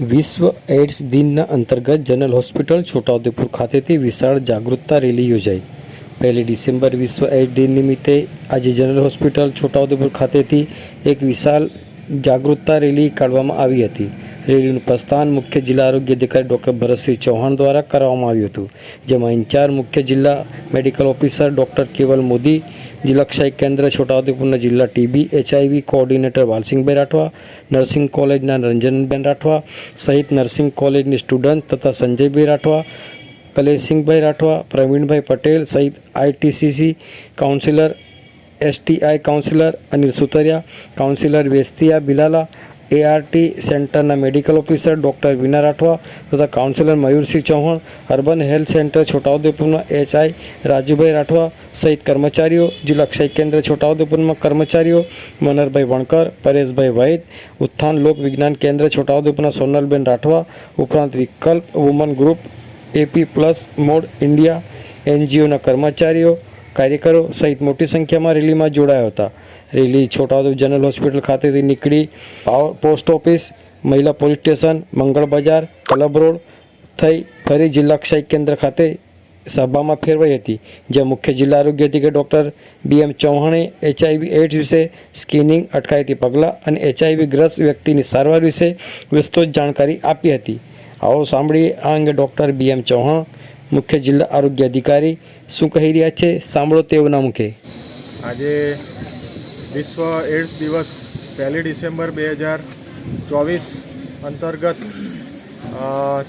વિશ્વ એડ્સ દિનના અંતર્ગત general hospital Chhota Udepur ખાતેથી વિશાળ જાગૃતતા રેલી યોજાઈ. પહેલી ડિસેમ્બર વિશ્વ એડ્સ દિન નિમિત્તે આજે જનરલ હોસ્પિટલ છોટાઉદેપુર ખાતેથી એક વિશાળ જાગૃતતા રેલી કાઢવામાં આવી હતી. રેલીનું પ્રસ્થાન મુખ્ય જિલ્લા આરોગ્ય અધિકારી ડૉક્ટર ભરતસિંહ ચૌહાણ દ્વારા કરવામાં આવ્યું હતું, જેમાં ઇન્ચાર્જ મુખ્ય જિલ્લા મેડિકલ ઓફિસર ડૉક્ટર કેવલ મોદી જિલ્લા ક્ષય કેન્દ્ર છોટાઉદેપુરના જિલ્લા TB, HIV coordinator Valsinhbhai Rathwa, nursing કોલેજના રંજનબેન રાઠવા સહિત નર્સિંગ કોલેજની સ્ટુડન્ટ તથા સંજયભાઈ રાઠવા, કલેશસિંહભાઈ રાઠવા, પ્રવીણભાઈ પટેલ સહિત ITCC councillor, STI councillor Anil Sutariya, councillor વેસ્તિયા બિલાલા ART સેન્ટરના medical officer doctor Vina Rathwa તથા councillor Mayursinh Chauhan urban health centre છોટાઉદેપુરના HI Rajubhai Rathwa સહિત કર્મચારીઓ, જિલ્લા ક્ષય કેન્દ્ર છોટાઉદેપુરમાં કર્મચારીઓ, મનરભાઈ વણકર, પરેશભાઈ વૈદ, ઉત્થાન લોક વિજ્ઞાન કેન્દ્ર છોટાઉદેપુરના સોનલબેન રાઠવા, ઉપરાંત Vikalp woman group AP plus mode India એનજીઓના કર્મચારીઓ, કાર્યકરો સહિત મોટી સંખ્યામાં રેલીમાં જોડાયા હતા. રેલી છોટાઉદેપુર જનરલ હોસ્પિટલ ખાતેથી નીકળી પાવર પોસ્ટ ઓફિસ, મહિલા police station, Mangal Bazar club road થઈ ફરી જિલ્લા ક્ષય કેન્દ્ર ખાતે સભામાં ફેરવાઈ હતી, જ્યાં મુખ્ય જિલ્લા આરોગ્ય અધિકારી ડૉક્ટર બી એમ ચૌહાણે એચઆઈવી એડ્સ વિશે સ્કિનિંગ અટકાયતી પગલાં અને એચઆઈવી ગ્રસ્ત વ્યક્તિની સારવાર વિશે વિસ્તૃત જાણકારી આપી હતી. આવો સાંભળીએ આ અંગે ડૉક્ટર બી એમ ચૌહાણ, મુખ્ય જિલ્લા આરોગ્ય અધિકારી શું કહી રહ્યા છે? સાંભળો તેઓના મુખે. આજે વિશ્વ એડ્સ દિવસ પહેલી ડિસેમ્બર બે હજાર ચોવીસ અંતર્ગત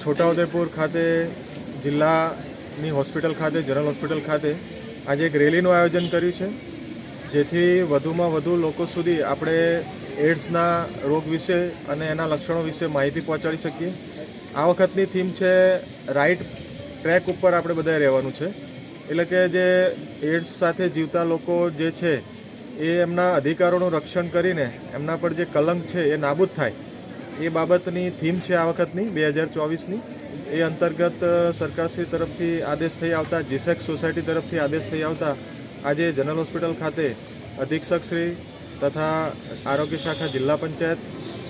છોટાઉદેપુર ખાતે, જિલ્લાની હોસ્પિટલ ખાતે, જનરલ હોસ્પિટલ ખાતે આજે એક રેલીનું આયોજન કર્યું છે, જેથી વધુમાં વધુ લોકો સુધી આપણે એડ્સના રોગ વિશે અને એના લક્ષણો વિશે માહિતી પહોંચાડી શકીએ. આ વખતની થીમ છે રાઈટ ટ્રેક ઉપર આપણે બધાએ રહેવાનું છે. એટલે કે જે એડ્સ સાથે જીવતા લોકો જે છે એ એમના અધિકારોનું રક્ષણ કરીને એમના પર જે કલંક છે એ નાબૂદ થાય. એ બાબતની થીમ છે આ વખતની, બે હજાર ચોવીસની. એ અંતર્ગત સરકારશ્રી તરફથી આદેશ થઈ આવતા, જીસેક સોસાયટી તરફથી આદેશ થઈ આવતા, આજે જનરલ હોસ્પિટલ ખાતે અધિક્ષકશ્રી તથા આરોગ્ય શાખા જિલ્લા પંચાયત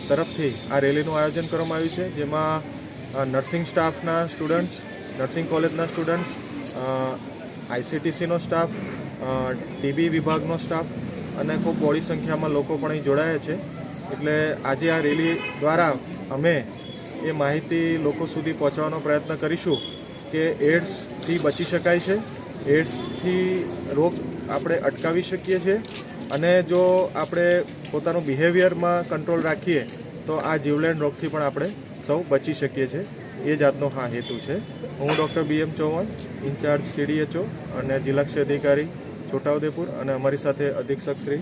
તરફથી આ રેલીનું આયોજન કરવામાં આવ્યું છે, જેમાં નર્સિંગ સ્ટાફના સ્ટુડન્ટ્સ, નર્સિંગ કોલેજના સ્ટુડન્ટ્સ આઈસીટીસીનો સ્ટાફ ટીબી વિભાગનો સ્ટાફ અને ખૂબ મોડી સંખ્યામાં લોકો પણ અહીં જોડાયા છે. એટલે આજે આ રેલી દ્વારા અમે એ માહિતી લોકો સુધી પહોંચાડવાનો પ્રયત્ન કરીશું કે એડ્સથી બચી શકાય છે. એડ્સથી રોગ આપણે અટકાવી શકીએ છીએ. અને જો આપણે પોતાનું બિહેવિયરમાં કંટ્રોલ રાખીએ, તો આ જીવલેણ રોગથી પણ આપણે સૌ બચી શકીએ છીએ. એ જાતનો હા હેતુ છે. હું doctor B M Chauhan, incharge CDHO અને જિલ્લા અધિકારી છોટાઉદેપુર અને અમારી સાથે અધિક્ષક શ્રી